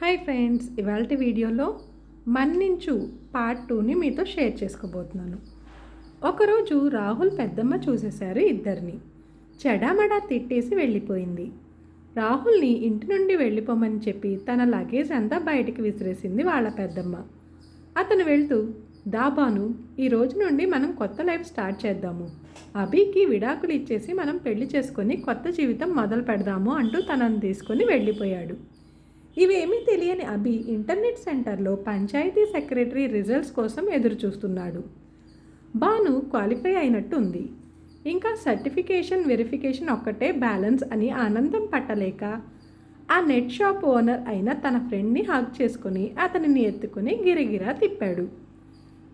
Hi friends ఇవాళ వీడియోలో మన్నించు పార్ట్ టూని మీతో షేర్ చేసుకోబోతున్నాను. ఒకరోజు రాహుల్ పెద్దమ్మ చూసేశారు ఇద్దరిని. చెడామడా తిట్టేసి వెళ్ళిపోయింది. రాహుల్ని ఇంటి నుండి వెళ్ళిపోమని చెప్పి తన లగేజ్ అంతా బయటికి విసిరేసింది వాళ్ళ పెద్దమ్మ. అతను వెళ్తూ దాబాను ఈ రోజు నుండి మనం కొత్త లైఫ్ స్టార్ట్ చేద్దాము. అభికి విడాకులు ఇచ్చేసి మనం పెళ్ళి చేసుకొని కొత్త జీవితం మొదలు పెడదాము అంటూ తనను తీసుకొని వెళ్ళిపోయాడు. ఇవేమీ తెలియని అభి ఇంటర్నెట్ సెంటర్లో పంచాయతీ సెక్రటరీ రిజల్ట్స్ కోసం ఎదురు చూస్తున్నాడు బాను క్వాలిఫై అయినట్టు ఉంది ఇంకా సర్టిఫికేషన్ వెరిఫికేషన్ ఒక్కటే బ్యాలెన్స్ అని ఆనందం పట్టలేక ఆ నెట్ షాప్ ఓనర్ అయిన తన ఫ్రెండ్ని హాక్ చేసుకుని అతనిని ఎత్తుకుని గిరిగిరా తిప్పాడు.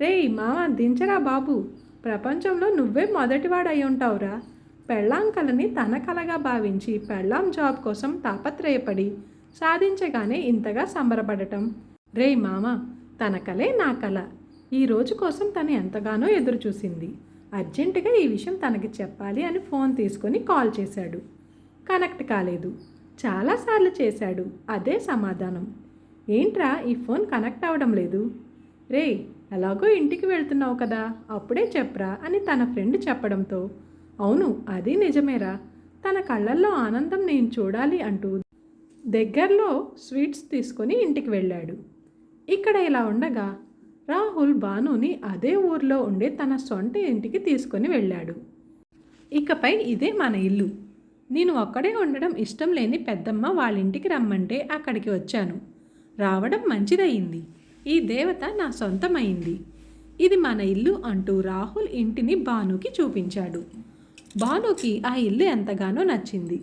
రేయ్ మామ దించరా బాబు. ప్రపంచంలో నువ్వే మొదటివాడు అయి ఉంటావురా. పెళ్ళాం కలని తన కలగా భావించి పెళ్ళాం జాబ్ కోసం తాపత్రయపడి సాధించగానే ఇంతగా సంబరపడటం. రేయ్ మామ తన కలే నా కల. ఈ రోజు కోసం తను ఎంతగానో ఎదురుచూసింది. అర్జెంటుగా ఈ విషయం తనకి చెప్పాలి అని ఫోన్ తీసుకొని కాల్ చేశాడు. కనెక్ట్ కాలేదు. చాలాసార్లు చేశాడు. అదే సమాధానం. ఏంట్రా ఈ ఫోన్ కనెక్ట్ అవ్వడం లేదు? రే ఎలాగో ఇంటికి వెళ్తున్నావు కదా అప్పుడే చెప్పరా అని తన ఫ్రెండ్ చెప్పడంతో. అవును అది నిజమేరా. తన కళ్ళల్లో ఆనందం నేను చూడాలి అంటూ దగ్గరలో స్వీట్స్ తీసుకొని ఇంటికి వెళ్ళాడు. ఇక్కడ ఇలా ఉండగా రాహుల్ భానుని అదే ఊర్లో ఉండే తన సొంత ఇంటికి తీసుకొని వెళ్ళాడు. ఇకపై ఇదే మన ఇల్లు. నేను ఒక్కడే ఉండడం ఇష్టం లేని పెద్దమ్మ వాళ్ళ ఇంటికి రమ్మంటే అక్కడికి వచ్చాను. రావడం మంచిదయ్యింది ఈ దేవత నా సొంతమైంది. ఇది మన ఇల్లు అంటూ రాహుల్ ఇంటిని భానుకి చూపించాడు. భానుకి ఆ ఇల్లు ఎంతగానో నచ్చింది.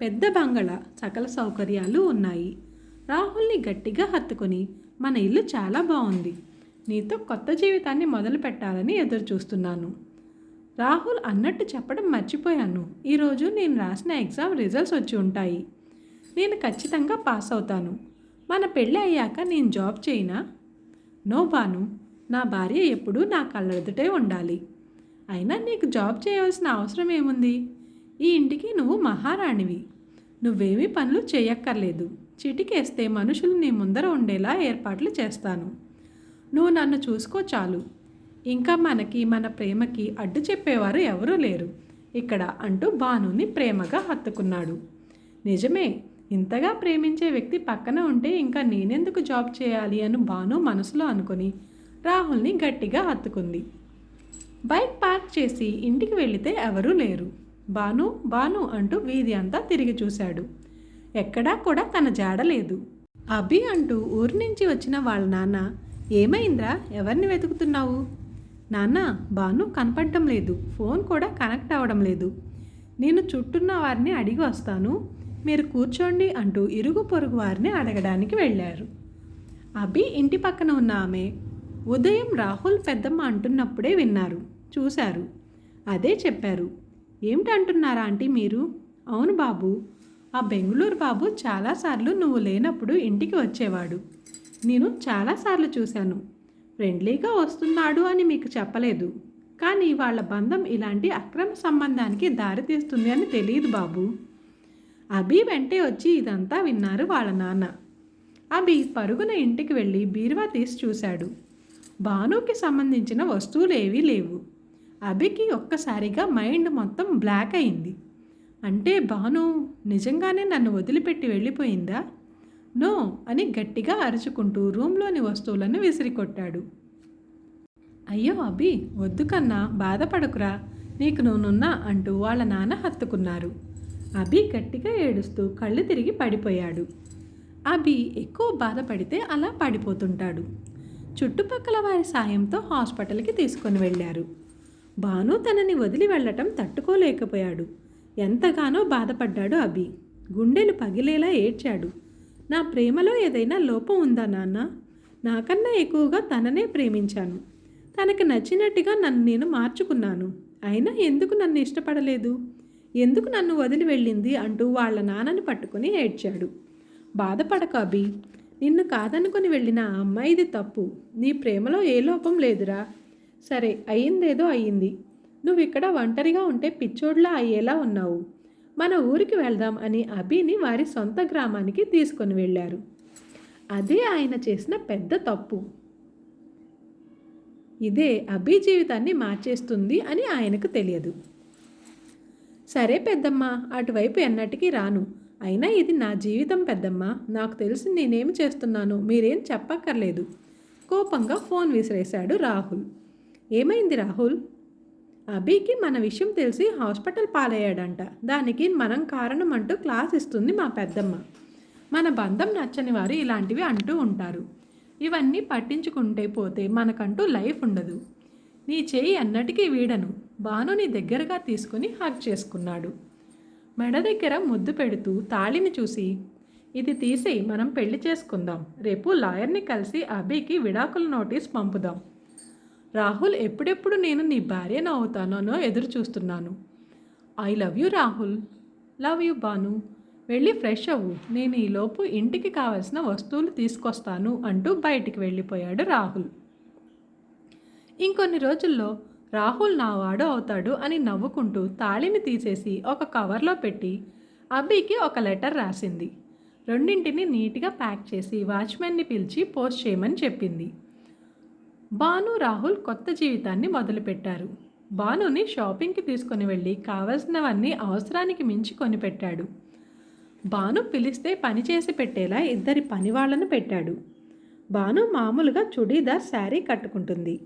పెద్ద బంగళ సకల సౌకర్యాలు ఉన్నాయి. రాహుల్ని గట్టిగా హత్తుకొని మన ఇల్లు చాలా బాగుంది నీతో కొత్త జీవితాన్ని మొదలు పెట్టాలని ఎదురు చూస్తున్నాను రాహుల్ అన్నట్టు చెప్పడం మర్చిపోయాను. ఈరోజు నేను రాసిన ఎగ్జామ్ రిజల్ట్స్ వచ్చి ఉంటాయి. నేను ఖచ్చితంగా పాస్ అవుతాను. మన పెళ్ళి అయ్యాక నేను జాబ్ చేయనా? నో బాను నా భార్య ఎప్పుడూ నా కళ్ళెదుటే ఉండాలి. అయినా నీకు జాబ్ చేయవలసిన అవసరం ఏముంది? ఈ ఇంటికి నువ్వు మహారాణివి. నువ్వేమీ పనులు చేయక్కర్లేదు. చిటికేస్తే మనుషులు నీ ముందర ఉండేలా ఏర్పాట్లు చేస్తాను. నువ్వు నన్ను చూసుకో చాలు. ఇంకా మనకి మన ప్రేమకి అడ్డు చెప్పేవారు ఎవరూ లేరు. ఇక్కడ అంటూ భానుని ప్రేమగా హత్తుకున్నాడు. నిజమే ఇంతగా ప్రేమించే వ్యక్తి పక్కన ఉంటే ఇంకా నేనెందుకు జాబ్ చేయాలి అని భాను మనసులో అనుకుని రాహుల్ని గట్టిగా హత్తుకుంది. బైక్ పార్క్ చేసి ఇంటికి వెళితే ఎవరూ లేరు. బాను బాను అంటూ వీధి అంతా తిరిగి చూశాడు. ఎక్కడా కూడా తన జాడ లేదు. అభి అంటూ ఊరి నుంచి వచ్చిన వాళ్ళ నాన్న ఏమైందిరా? ఎవరిని వెతుకుతున్నావు? నాన్న బాను కనపడడం లేదు. ఫోన్ కూడా కనెక్ట్ అవ్వడం లేదు. నేను చుట్టూన్న వారిని అడిగి వస్తాను. మీరు కూర్చోండి అంటూ ఇరుగు పొరుగు వారిని అడగడానికి వెళ్ళారు. అభి ఇంటి పక్కన ఉన్న ఆమె ఉదయం రాహుల్ పెద్దమ్మ అంటున్నప్పుడే విన్నారు. చూశారు. అదే చెప్పారు. ఏమిటి అంటున్నారా ఆంటీ మీరు? అవును బాబు. ఆ బెంగళూరు బాబు చాలాసార్లు నువ్వు లేనప్పుడు ఇంటికి వచ్చేవాడు. నేను చాలాసార్లు చూశాను. ఫ్రెండ్లీగా వస్తున్నాడు అని మీకు చెప్పలేదు. కానీ వాళ్ళ బంధం ఇలాంటి అక్రమ సంబంధానికి దారితీస్తుంది అని తెలియదు బాబు. అభి వెంటే వచ్చి ఇదంతా విన్నారు వాళ్ళ నాన్న. అభి పరుగున ఇంటికి వెళ్ళి బీరువా తీసి చూశాడు. భానుకి సంబంధించిన వస్తువులు ఏవీ లేవు. అభికి ఒక్కసారిగా మైండ్ మొత్తం బ్లాక్ అయింది. అంటే భాను నిజంగానే నన్ను వదిలిపెట్టి వెళ్ళిపోయిందా? నో అని గట్టిగా అరుచుకుంటూ రూమ్లోని వస్తువులను విసిరికొట్టాడు. అయ్యో అభి వద్దు కన్నా బాధపడకురా నీకు నువ్వునున్నా అంటూ వాళ్ళ నాన్న హత్తుకున్నారు. అభి గట్టిగా ఏడుస్తూ కళ్ళు తిరిగి పడిపోయాడు. అభి ఎక్కువ బాధపడితే అలా పడిపోతుంటాడు. చుట్టుపక్కల వారి సాయంతో హాస్పిటల్కి తీసుకొని వెళ్ళారు. భాను తనని వదిలి వెళ్ళటం తట్టుకోలేకపోయాడు. ఎంతగానో బాధపడ్డాడు అభి. గుండెలు పగిలేలా ఏడ్చాడు. నా ప్రేమలో ఏదైనా లోపం ఉందా నాన్న? నాకన్నా ఎక్కువగా తననే ప్రేమించాను. తనకి నచ్చినట్టుగా నన్ను నేను మార్చుకున్నాను. అయినా ఎందుకు నన్ను ఇష్టపడలేదు? ఎందుకు నన్ను వదిలి వెళ్ళింది అంటూ వాళ్ళ నాన్నని పట్టుకుని ఏడ్చాడు. బాధపడక అభి. నిన్ను కాదనుకుని వెళ్ళిన ఆ అమ్మాయిది తప్పు. నీ ప్రేమలో ఏ లోపం లేదురా. సరే అయ్యిందేదో అయ్యింది. నువ్వు ఇక్కడ ఒంటరిగా ఉంటే పిచ్చోడ్లా అయ్యేలా ఉన్నావు. మన ఊరికి వెళ్దాం అని అభిని వారి సొంత గ్రామానికి తీసుకొని వెళ్ళారు. అదే ఆయన చేసిన పెద్ద తప్పు. ఇదే అభి జీవితాన్ని మార్చేస్తుంది అని ఆయనకు తెలియదు. సరే పెద్దమ్మ అటువైపు ఎన్నటికీ రాను. అయినా ఇది నా జీవితం పెద్దమ్మ. నాకు తెలిసి నేనేం చేస్తున్నానో మీరేం చెప్పక్కర్లేదు. కోపంగా ఫోన్ విసిరేశాడు రాహుల్. ఏమైంది రాహుల్? అభికి మన విషయం తెలిసి హాస్పిటల్ పాలయ్యాడంట. దానికి మనం కారణం అంటూ క్లాస్ ఇస్తుంది మా పెద్దమ్మ. మన బంధం నచ్చని వారు ఇలాంటివి అంటూ ఉంటారు. ఇవన్నీ పట్టించుకుంటే పోతే మనకంటూ లైఫ్ ఉండదు. నీ చేయి అన్నటికీ వీడను. బానుని దగ్గరగా తీసుకుని హక్ చేసుకున్నాడు. మెడ దగ్గర ముద్దు పెడుతూ తాళిని చూసి ఇది తీసి మనం పెళ్ళి చేసుకుందాం. రేపు లాయర్ని కలిసి అభికి విడాకుల నోటీస్ పంపుదాం. రాహుల్ ఎప్పుడెప్పుడు నేను నీ భార్యను అవుతానో ఎదురు చూస్తున్నాను. I love you Rahul. Love you Banu. వెళ్ళి ఫ్రెష్ అవ్వు. నేను ఈలోపు ఇంటికి కావలసిన వస్తువులు తీసుకొస్తాను అంటూ బయటికి వెళ్ళిపోయాడు రాహుల్. ఇంకొన్ని రోజుల్లో రాహుల్ నా వాడు అవుతాడు అని నవ్వుకుంటూ తాళిని తీసేసి ఒక కవర్లో పెట్టి అబ్బీకి ఒక లెటర్ రాసింది. రెండింటిని నీట్గా ప్యాక్ చేసి వాచ్మెన్ని పిలిచి పోస్ట్ చేయమని చెప్పింది. బాను రాహుల్ కొత్త జీవితాన్ని మొదలుపెట్టారు. బానుని షాపింగ్కి తీసుకొని వెళ్ళి కావలసినవన్నీ అవసరానికి మించి కొనిపెట్టాడు. బాను పిలిస్తే పని చేసి పెట్టేలా ఇద్దరి పని వాళ్ళను పెట్టాడు. బాను మామూలుగా చుడీదార్ శారీ కట్టుకుంటుంది.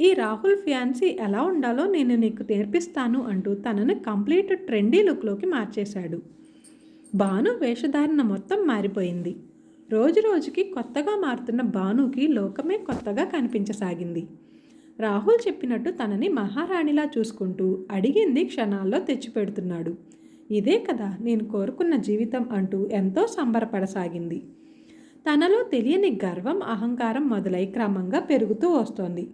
ఈ రాహుల్ ఫ్యాన్సీ ఎలా ఉండాలో నేను నీకు నేర్పిస్తాను అంటూ తనను కంప్లీట్ ట్రెండీ లుక్లోకి మార్చేశాడు. బాను వేషధారణ మొత్తం మారిపోయింది. రోజు రోజుకి కొత్తగా మారుతున్న భానుకి లోకమే కొత్తగా కనిపించసాగింది. రాహుల్ చెప్పినట్టు తనని మహారాణిలా చూసుకుంటూ అడిగింది క్షణాల్లో తెచ్చిపెడుతున్నాడు. ఇదే కదా నేను కోరుకున్న జీవితం అంటూ ఎంతో సంబరపడసాగింది. తనలో తెలియని గర్వం అహంకారం మొదలై క్రమంగా పెరుగుతూ వస్తోంది.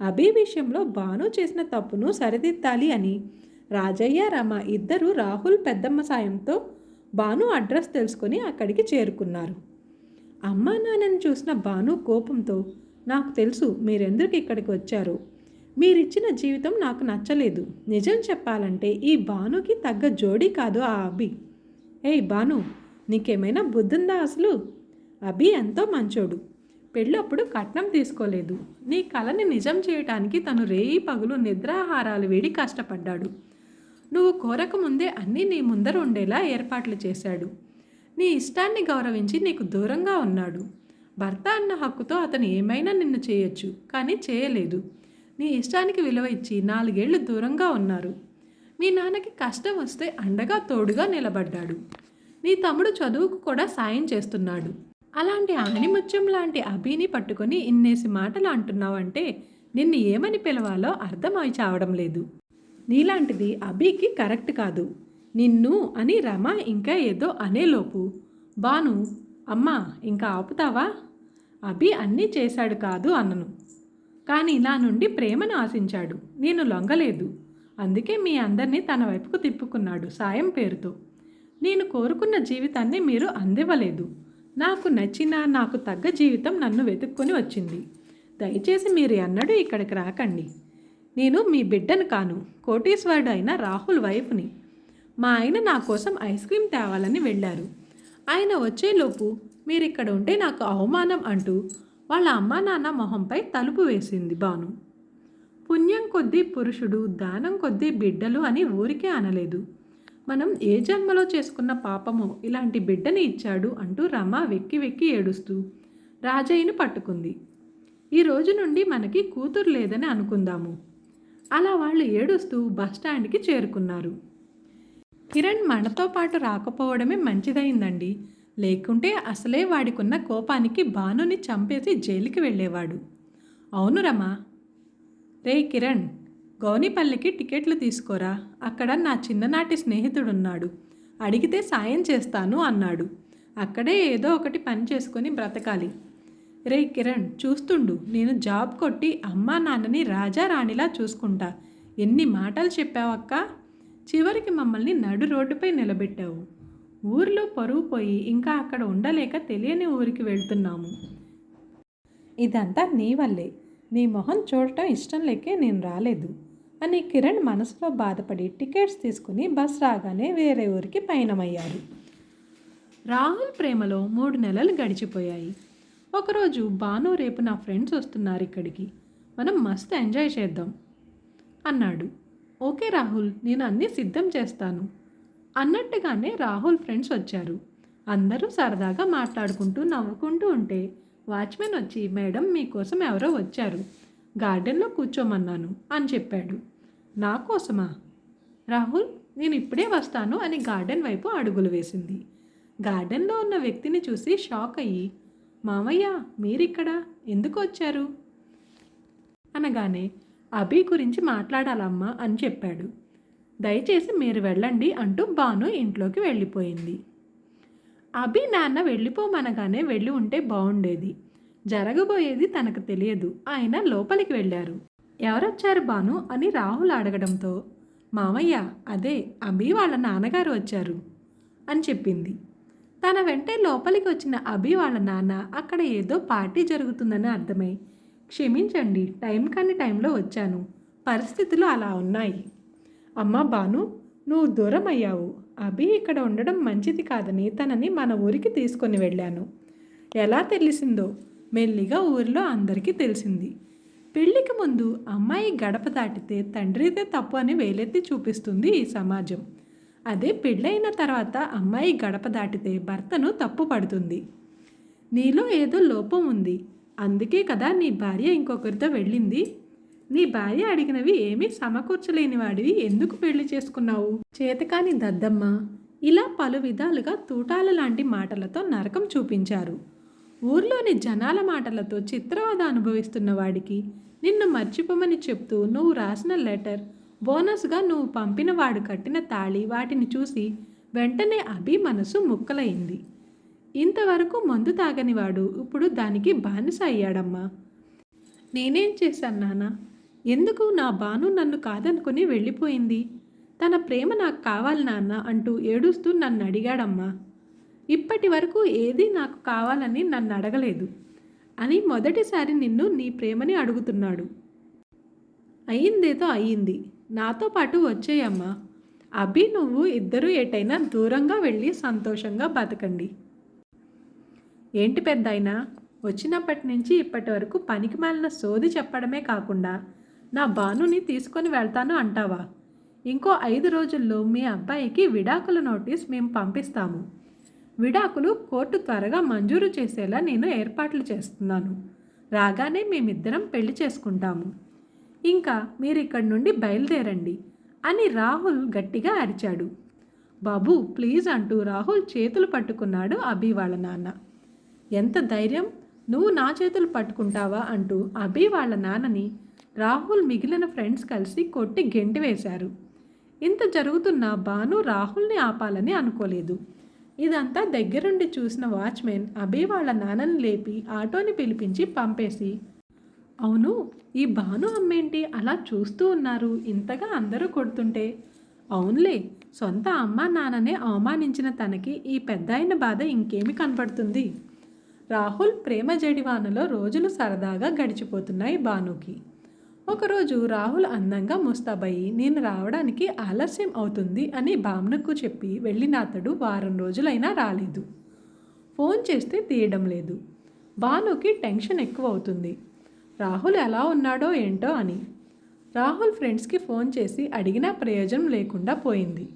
అభి విషయంలో భాను చేసిన తప్పును సరిదిద్దాలి అని రాజయ్య రమ ఇద్దరు రాహుల్ పెద్దమ్మ సాయంతో భాను అడ్రస్ తెలుసుకొని అక్కడికి చేరుకున్నారు. అమ్మా నాన్నని చూసిన భాను కోపంతో నాకు తెలుసు మీరెందుకు ఇక్కడికి వచ్చారో? మీరిచ్చిన జీవితం నాకు నచ్చలేదు. నిజం చెప్పాలంటే ఈ భానుకి తగ్గ జోడీ కాదు ఆ అభి. ఏయ్ భాను నీకేమైనా బుద్ధుందా అసలు? అభి ఎంతో మంచోడు. పెళ్ళప్పుడు కట్నం తీసుకోలేదు. నీ కళని నిజం చేయటానికి తను రేయి పగులు నిద్రాహారాలు వేడి కష్టపడ్డాడు. నువ్వు కోరక ముందే అన్నీ నీ ముందర ఉండేలా ఏర్పాట్లు చేశాడు. నీ ఇష్టాన్ని గౌరవించి నీకు దూరంగా ఉన్నాడు. భర్త అన్న హక్కుతో అతను ఏమైనా నిన్ను చేయొచ్చు కానీ చేయలేదు. నీ ఇష్టానికి విలువ ఇచ్చి నాలుగేళ్ళు దూరంగా ఉన్నారు. మీ నాన్నకి కష్టం వస్తే అండగా తోడుగా నిలబడ్డాడు. నీ తమ్ముడు చదువుకు కూడా సాయం చేస్తున్నాడు. అలాంటి ఆణిముత్యం లాంటి అభిని పట్టుకొని ఇన్నేసి మాటలు అంటున్నావంటే నిన్ను ఏమని పిలవాలో అర్థమై చావడం లేదు. నీలాంటిది అభికి కరెక్ట్ కాదు. నిన్ను అని రమ ఇంకా ఏదో అనేలోపు. బాను అమ్మా ఇంకా ఆపుతావా? అభి అన్నీ చేశాడు కాదు అన్నను. కానీ నా నుండి ప్రేమను ఆశించాడు. నేను లొంగలేదు. అందుకే మీ అందరినీ తన వైపుకు తిప్పుకున్నాడు సాయం పేరుతో. నేను కోరుకున్న జీవితాన్ని మీరు అందివ్వలేదు. నాకు నచ్చిన నాకు తగ్గ జీవితం నన్ను వెతుక్కొని వచ్చింది. దయచేసి మీరు ఎన్నడూ ఇక్కడికి రాకండి. నేను మీ బిడ్డను కాను కోటీశ్వరుడు అయిన రాహుల్ వైఫ్ని. మా ఆయన నా కోసం ఐస్ క్రీమ్ తేవాలని వెళ్ళారు. ఆయన వచ్చేలోపు మీరు ఇక్కడ ఉంటే నాకు అవమానం అంటూ వాళ్ళ అమ్మా నాన్న మొహంపై తలుపు వేసింది బాను పుణ్యం కొద్దీ పురుషుడు దానం కొద్దీ బిడ్డలు అని ఊరికే అనలేదు. మనం ఏ జన్మలో చేసుకున్న పాపమో ఇలాంటి బిడ్డని ఇచ్చాడు అంటూ రమ వెక్కి వెక్కి ఏడుస్తూ రాజయ్యను పట్టుకుంది. ఈ రోజు నుండి మనకి కూతురు లేదని అనుకుందాము. అలా వాళ్ళు ఏడుస్తూ బస్టాండ్కి చేరుకున్నారు. కిరణ్ మనతో పాటు రాకపోవడమే మంచిదైందండి. లేకుంటే అసలే వాడికున్న కోపానికి భానుని చంపేసి జైలుకి వెళ్ళేవాడు. అవును రమా. రే కిరణ్ గౌనిపల్లికి టికెట్లు తీసుకోరా? అక్కడ నా చిన్ననాటి స్నేహితుడున్నాడు. అడిగితే సాయం చేస్తాను అన్నాడు. అక్కడే ఏదో ఒకటి పని చేసుకొని బ్రతకాలి. రే కిరణ్ చూస్తుండు. నేను జాబ్ కొట్టి అమ్మా నాన్నని రాజా రాణిలా చూసుకుంటా. ఎన్ని మాటలు చెప్పావక్క? చివరికి మమ్మల్ని నడు రోడ్డుపై నిలబెట్టావు. ఊరిలో పరువు పోయి ఇంకా అక్కడ ఉండలేక తెలియని ఊరికి వెళ్తున్నాము. ఇదంతా నీ వల్లే. నీ మొహం చూడటం ఇష్టం లేకే నేను రాలేదు. అని కిరణ్ మనసులో బాధపడి టికెట్స్ తీసుకుని బస్ రాగానే వేరే ఊరికి పయనమయ్యారు. రాహుల్ ప్రేమలో మూడు నెలలు గడిచిపోయాయి. ఒకరోజు భాను రేపు నా ఫ్రెండ్స్ వస్తున్నారు ఇక్కడికి. మనం మస్తు ఎంజాయ్ చేద్దాం అన్నాడు. ఓకే రాహుల్ నేను అన్నీ సిద్ధం చేస్తాను. అన్నట్టుగానే రాహుల్ ఫ్రెండ్స్ వచ్చారు. అందరూ సరదాగా మాట్లాడుకుంటూ నవ్వుకుంటూ ఉంటే వాచ్మెన్ వచ్చి మేడం మీకోసం ఎవరో వచ్చారు. గార్డెన్లో కూర్చోమన్నాను అని చెప్పాడు. నా కోసమా? రాహుల్ నేను ఇప్పుడే వస్తాను అని గార్డెన్ వైపు అడుగులు వేసింది. గార్డెన్లో ఉన్న వ్యక్తిని చూసి షాక్ అయ్యి మామయ్య మీరిక్కడ? ఎందుకు వచ్చారు? అనగానే అభి గురించి మాట్లాడాలమ్మా అని చెప్పాడు. దయచేసి మీరు వెళ్ళండి అంటూ భాను ఇంట్లోకి వెళ్ళిపోయింది. అభి నాన్న వెళ్ళిపోమనగానే వెళ్ళి ఉంటే బాగుండేది జరగబోయేది తనకు తెలియదు. ఆయన లోపలికి వెళ్ళారు. ఎవరొచ్చారు బాను అని రాహుల్ అడగడంతో మామయ్య అదే అభి వాళ్ళ నాన్నగారు వచ్చారు అని చెప్పింది. తన వెంటే లోపలికి వచ్చిన అభి వాళ్ళ నాన్న అక్కడ ఏదో పార్టీ జరుగుతుందని అర్థమై క్షమించండి టైం కాని టైంలో వచ్చాను. పరిస్థితులు అలా ఉన్నాయి. అమ్మా బాను నువ్వు దూరం అయ్యావు అభి ఇక్కడ ఉండడం మంచిది కాదని తనని మన ఊరికి తీసుకొని వెళ్ళాను. ఎలా తెలిసిందో మెల్లిగా ఊరిలో అందరికీ తెలిసింది. పెళ్ళికి ముందు అమ్మాయి గడప దాటితే తండ్రిదే తప్పు అని వేలెత్తి చూపిస్తుంది ఈ సమాజం. అదే పెళ్ళైన తర్వాత అమ్మాయి గడప దాటితే భర్తను తప్పు పడుతుంది నీలో ఏదో లోపం ఉంది. అందుకే కదా నీ భార్య ఇంకొకరితో వెళ్ళింది. నీ భార్య అడిగినవి ఏమీ సమకూర్చలేని వాడివి. ఎందుకు పెళ్ళి చేసుకున్నావు? చేతకాని దద్దమ్మ. ఇలా పలు విధాలుగా తూటాల లాంటి మాటలతో నరకం చూపించారు. ఊర్లోని జనాల మాటలతో చిత్రవద అనుభవిస్తున్న వాడికి నిన్ను మర్చిపోమని చెప్తూ నువ్వు రాసిన లెటర్ బోనస్గా నువ్వు పంపిన వాడు కట్టిన తాళి వాటిని చూసి వెంటనే అభి మనసు ముక్కలైంది. ఇంతవరకు మందు తాగనివాడు. ఇప్పుడు దానికి బానిస అయ్యాడమ్మా. నేనేం చేశాను నాన్న? ఎందుకు నా బాను నన్ను కాదనుకుని వెళ్ళిపోయింది? తన ప్రేమ నాకు కావాలి నాన్న అంటూ ఏడుస్తూ నన్ను అడిగాడమ్మా. ఇప్పటి వరకు ఏది నాకు కావాలని నన్ను అడగలేదు అని మొదటిసారి నిన్ను నీ ప్రేమని అడుగుతున్నాడు. అయ్యిందేదో అయ్యింది. నాతో పాటు వచ్చేయమ్మా. అభి నువ్వు ఇద్దరు ఎటైనా దూరంగా వెళ్ళి సంతోషంగా బతకండి. ఏంటి పెద్దాయినా? వచ్చినప్పటి నుంచి ఇప్పటి వరకు పనికి మాలిన సోది చెప్పడమే కాకుండా నా బానుని తీసుకొని వెళ్తాను అంటావా? ఇంకో ఐదు రోజుల్లో మీ అబ్బాయికి విడాకుల నోటీస్ మేము పంపిస్తాము. విడాకులు కోర్టు త్వరగా మంజూరు చేసేలా నేను ఏర్పాట్లు చేస్తున్నాను. రాగానే మేమిద్దరం పెళ్ళి చేసుకుంటాము. ఇంకా మీరు ఇక్కడి నుండి బయలుదేరండి అని రాహుల్ గట్టిగా అరిచాడు. బాబు ప్లీజ్ అంటూ రాహుల్ చేతులు పట్టుకున్నాడు అభి వాళ్ళ నాన్న. ఎంత ధైర్యం? నువ్వు నా చేతులు పట్టుకుంటావా? అంటూ అభి వాళ్ళ నాన్నని రాహుల్ మిగిలిన ఫ్రెండ్స్ కలిసి కొట్టి గెంటి వేశారు. ఇంత జరుగుతున్న భాను రాహుల్ని ఆపాలని అనుకోలేదు. ఇదంతా దగ్గరుండి చూసిన వాచ్మెన్ అభి వాళ్ళ నాన్నని లేపి ఆటోని పిలిపించి పంపేసి అవును ఈ భాను అమ్మేంటి? అలా చూస్తూ ఉన్నారు. ఇంతగా అందరూ కొడుతుంటే? అవునులే సొంత అమ్మ నాన్ననే అవమానించిన తనకి ఈ పెద్దాయన బాధ ఇంకేమి కనపడుతుంది? రాహుల్ ప్రేమ జడివానలో రోజులు సరదాగా గడిచిపోతున్నాయి భానుకి. ఒకరోజు రాహుల్ అందంగా ముస్తాబయ్యి నేను రావడానికి ఆలస్యం అవుతుంది అని భావనకు చెప్పి వెళ్ళిన అతడు వారం రోజులైనా రాలేదు. ఫోన్ చేస్తే తీయడం లేదు. భానుకి టెన్షన్ ఎక్కువ అవుతుంది రాహుల్ ఎలా ఉన్నాడో ఏంటో అని. రాహుల్ ఫ్రెండ్స్కి ఫోన్ చేసి అడిగినా ప్రయోజనం లేకుండా పోయింది.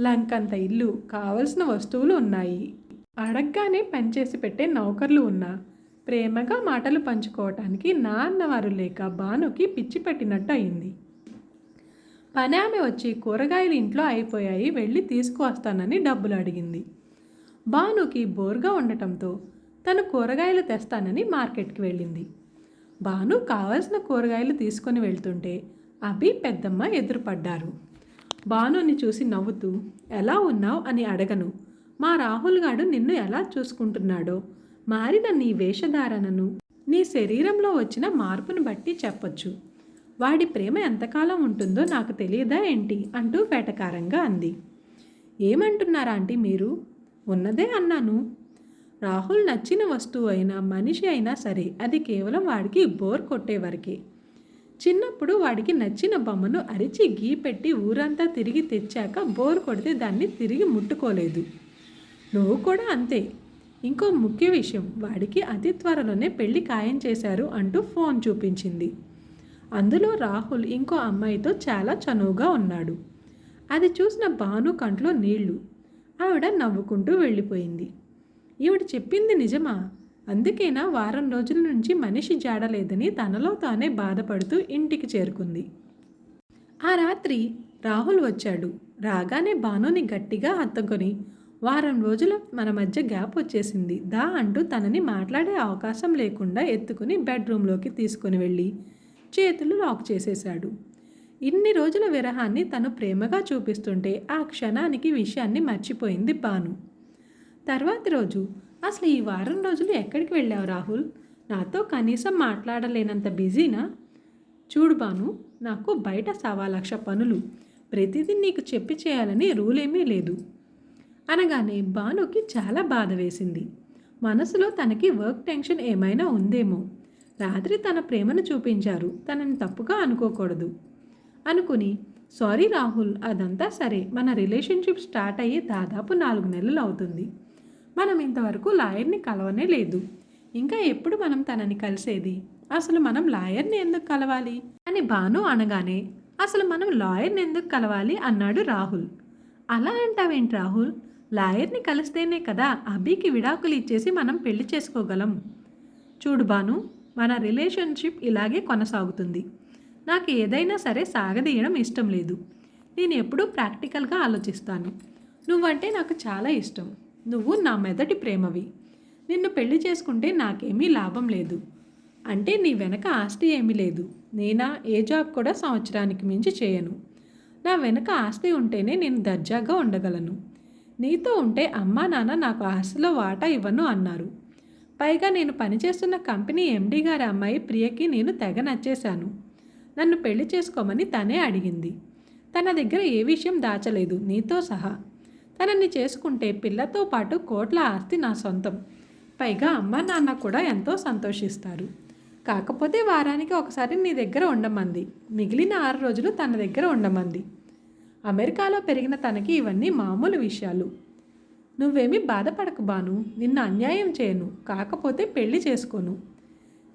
లంకంత ఇల్లు కావలసిన వస్తువులు ఉన్నాయి. అడగ్గానే పనిచేసి పెట్టే నౌకర్లు ఉన్నా ప్రేమగా మాటలు పంచుకోవటానికి నా అన్నవారు లేక భానుకి పిచ్చి పెట్టినట్టు అయింది. పని ఆమె వచ్చి కూరగాయలు ఇంట్లో అయిపోయాయి వెళ్ళి తీసుకువస్తానని డబ్బులు అడిగింది. భానుకి బోర్గా ఉండటంతో తను కూరగాయలు తెస్తానని మార్కెట్కి వెళ్ళింది. భాను కావలసిన కూరగాయలు తీసుకొని వెళ్తుంటే అభి పెద్దమ్మ ఎదురుపడ్డారు. భానుని చూసి నవ్వుతూ ఎలా ఉన్నావు? అని అడగను. మా రాహుల్ గాడు నిన్ను ఎలా చూసుకుంటున్నాడో? మారిన నీ వేషధారణను నీ శరీరంలో వచ్చిన మార్పును బట్టి చెప్పొచ్చు. వాడి ప్రేమ ఎంతకాలం ఉంటుందో నాకు తెలియదా ఏంటి? అంటూ వేటకారంగా అంది. ఏమంటున్నారా ఆంటీ మీరు? ఉన్నదే అన్నాను. రాహుల్ నచ్చిన వస్తువు అయినా మనిషి అయినా సరే అది కేవలం వాడికి బోర్ కొట్టే వరకే. చిన్నప్పుడు వాడికి నచ్చిన బొమ్మను అరిచి గీ పెట్టి ఊరంతా తిరిగి తెచ్చాక బోర్ కొడితే దాన్ని తిరిగి ముట్టుకోలేదు. నువ్వు కూడా అంతే. ఇంకో ముఖ్య విషయం వాడికి అతి త్వరలోనే పెళ్ళి ఖాయం చేశారు అంటూ ఫోన్ చూపించింది. అందులో రాహుల్ ఇంకో అమ్మాయితో చాలా చనువుగా ఉన్నాడు. అది చూసిన భాను కంట్లో నీళ్ళు. ఆవిడ నవ్వుకుంటూ వెళ్ళిపోయింది. ఈవిడ చెప్పింది నిజమా? అందుకేనా వారం రోజుల నుంచి మనిషి జాడలేదని తనలో తానే బాధపడుతూ ఇంటికి చేరుకుంది. ఆ రాత్రి రాహుల్ వచ్చాడు. రాగానే భానుని గట్టిగా హత్తుకొని వారం రోజులు మన మధ్య గ్యాప్ వచ్చేసింది. దా అంటూ తనని మాట్లాడే అవకాశం లేకుండా ఎత్తుకుని బెడ్రూమ్లోకి తీసుకుని వెళ్ళి చేతులు లాక్ చేసేశాడు. ఇన్ని రోజుల విరహాన్ని తను ప్రేమగా చూపిస్తుంటే ఆ క్షణానికి విషయాన్ని మర్చిపోయింది భాను. తర్వాతి రోజు అసలు ఈ వారం రోజులు ఎక్కడికి వెళ్ళావు రాహుల్? నాతో కనీసం మాట్లాడలేనంత బిజీనా? చూడు బాను నాకు బయట సవా లక్ష పనులు. ప్రతిదీ నీకు చెప్పి చేయాలని రూల్ ఏమీ లేదు. అనగానే భానుకి చాలా బాధ వేసింది. మనసులో తనకి వర్క్ టెన్షన్ ఏమైనా ఉందేమో. రాత్రి తన ప్రేమను చూపించారు. తనని తప్పుగా అనుకోకూడదు. అనుకుని సారీ రాహుల్ అదంతా సరే. మన రిలేషన్షిప్ స్టార్ట్ అయ్యి దాదాపు నాలుగు నెలలు అవుతుంది. మనం ఇంతవరకు లాయర్ని కలవనే లేదు. ఇంకా ఎప్పుడు మనం తనని కలిసేది? అసలు మనం లాయర్ని ఎందుకు కలవాలి? అని భాను అనగానే అసలు మనం లాయర్ని ఎందుకు కలవాలి? అన్నాడు రాహుల్. అలా అంటావేంటి రాహుల్? లాయర్ని కలిస్తేనే కదా అభికి విడాకులు ఇచ్చేసి మనం పెళ్ళి చేసుకోగలం. చూడు బాను మన రిలేషన్షిప్ ఇలాగే కొనసాగుతుంది. నాకు ఏదైనా సరే సాగదీయడం ఇష్టం లేదు. నేను ఎప్పుడూ ప్రాక్టికల్గా ఆలోచిస్తాను. నువ్వంటే నాకు చాలా ఇష్టం. నువ్వు నా మెదటి ప్రేమవి. నిన్ను పెళ్ళి చేసుకుంటే నాకేమీ లాభం లేదు. అంటే నీ వెనక ఆస్తి ఏమీ లేదు. నేనా ఏ జాబ్ కూడా సంవత్సరానికి మించి చేయను. నా వెనక ఆస్తి ఉంటేనే నేను దర్జాగా ఉండగలను. నీతో ఉంటే అమ్మా నాన్న నాకు ఆస్తిలో వాటా ఇవ్వను అన్నారు. పైగా నేను పనిచేస్తున్న కంపెనీ ఎండీ గారి అమ్మాయి ప్రియకి నేను తెగ నచ్చేశాను. నన్ను పెళ్ళి చేసుకోమని తనే అడిగింది. తన దగ్గర ఏ విషయం దాచలేదు నీతో సహా. తనని చేసుకుంటే పిల్లతో పాటు కోట్ల ఆస్తి నా సొంతం. పైగా అమ్మ నాన్న కూడా ఎంతో సంతోషిస్తారు. కాకపోతే వారానికి ఒకసారి నీ దగ్గర ఉండమంది. మిగిలిన ఆరు రోజులు తన దగ్గర ఉండమంది. అమెరికాలో పెరిగిన తనకి ఇవన్నీ మామూలు విషయాలు. నువ్వేమీ బాధపడకు బాను. నిన్ను అన్యాయం చేయను. కాకపోతే పెళ్ళి చేసుకోను.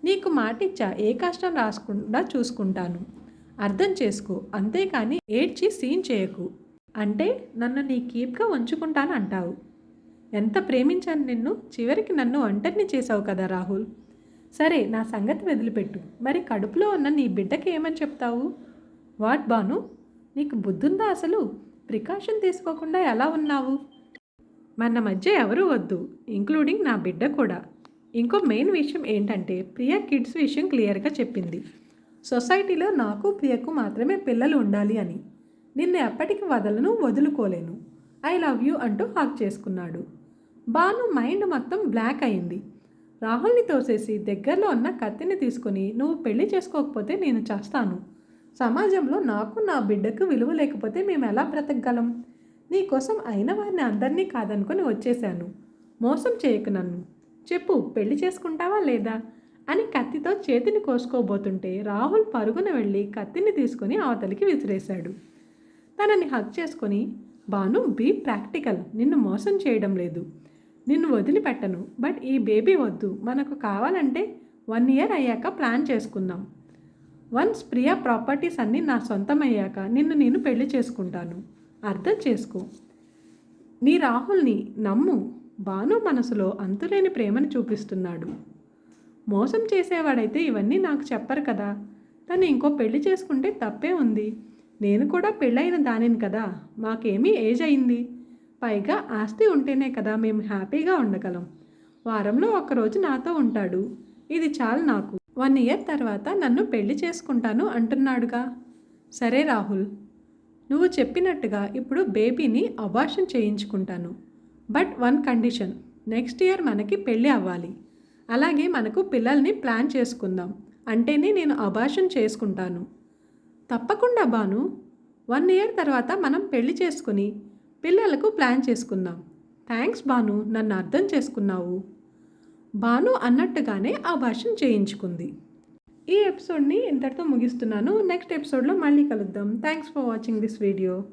నీకు మాటిచ్చా ఏ కష్టం రాసుకుండా చూసుకుంటాను. అర్థం చేసుకో. అంతేకాని ఏడ్చి సీన్ చేయకు. అంటే నన్ను నీ కీప్గా ఉంచుకుంటాను అంటావు. ఎంత ప్రేమించాను నిన్ను? చివరికి నన్ను ఒంటరిని చేసావు కదా రాహుల్. సరే నా సంగతి వదిలిపెట్టు. మరి కడుపులో ఉన్న నీ బిడ్డకి ఏమని చెప్తావు? వాట్ బాను? నీకు బుద్ధుందా అసలు? ప్రికాషన్ తీసుకోకుండా ఎలా ఉన్నావు? మన మధ్య ఎవరూ వద్దు ఇంక్లూడింగ్ నా బిడ్డ కూడా. ఇంకో మెయిన్ విషయం ఏంటంటే ప్రియ కిడ్స్ విషయం క్లియర్గా చెప్పింది. సొసైటీలో నాకు ప్రియకు మాత్రమే పిల్లలు ఉండాలి అని. నిన్ను ఎప్పటికి వదలను వదులుకోలేను. ఐ లవ్ యూ అంటూ హాక్ చేసుకున్నాడు. బాను మైండ్ మొత్తం బ్లాక్ అయింది. రాహుల్ని తోసేసి దగ్గరలో ఉన్న కత్తిని తీసుకొని నువ్వు పెళ్ళి చేసుకోకపోతే నేను చేస్తాను. సమాజంలో నాకు నా బిడ్డకు విలువ లేకపోతే మేము ఎలా బ్రతకగలం? నీకోసం అయిన వారిని అందరినీ కాదనుకొని వచ్చేశాను. మోసం చేయకు నన్ను. చెప్పు పెళ్ళి చేసుకుంటావా లేదా? అని కత్తితో చేతిని కోసుకోబోతుంటే రాహుల్ పరుగున వెళ్ళి కత్తిని తీసుకుని అవతలికి విసిరేశాడు. తనని హక్ చేసుకొని బాను బీ ప్రాక్టికల్. నిన్ను మోసం చేయడం లేదు. నిన్ను వదిలిపెట్టను. బట్ ఈ బేబీ వద్దు. మనకు కావాలంటే వన్ ఇయర్ అయ్యాక ప్లాన్ చేసుకుందాం. వన్స్ ప్రియా ప్రాపర్టీస్ అన్నీ నా సొంతం అయ్యాక నిన్ను నేను పెళ్ళి చేసుకుంటాను. అర్థం చేసుకో. నీ రాహుల్ని నమ్ము. భాను మనసులో అంతులేని ప్రేమను చూపిస్తున్నాడు. మోసం చేసేవాడైతే ఇవన్నీ నాకు చెప్పరు కదా. తను ఇంకో పెళ్ళి చేసుకుంటే తప్పే ఉంది. నేను కూడా పెళ్ళైన దానిని కదా. మాకేమీ ఏజ్ అయింది. పైగా ఆస్తి ఉంటేనే కదా మేము హ్యాపీగా ఉండగలం. వారంలో ఒకరోజు నాతో ఉంటాడు. ఇది చాలు నాకు. వన్ ఇయర్ తర్వాత నన్ను పెళ్ళి చేసుకుంటాను అంటున్నాడుగా. సరే రాహుల్ నువ్వు చెప్పినట్టుగా ఇప్పుడు బేబీని abortion చేయించుకుంటాను. But one condition next year మనకి పెళ్ళి అవ్వాలి. అలాగే మనకు పిల్లల్ని ప్లాన్ చేసుకుందాం అంటేనే నేను అబార్షన్ చేసుకుంటాను. తప్పకుండా బాను. వన్ ఇయర్ తర్వాత మనం పెళ్ళి చేసుకుని పిల్లలకు ప్లాన్ చేసుకుందాం. థ్యాంక్స్ బాను నన్ను అర్థం చేసుకున్నావు. బాను అన్నట్టుగానే ఆ భాషను చేయించుకుంది. ఈ ఎపిసోడ్ని ఇంతటితో ముగిస్తున్నాను. నెక్స్ట్ ఎపిసోడ్లో మళ్ళీ కలుద్దాం. Thanks for watching this video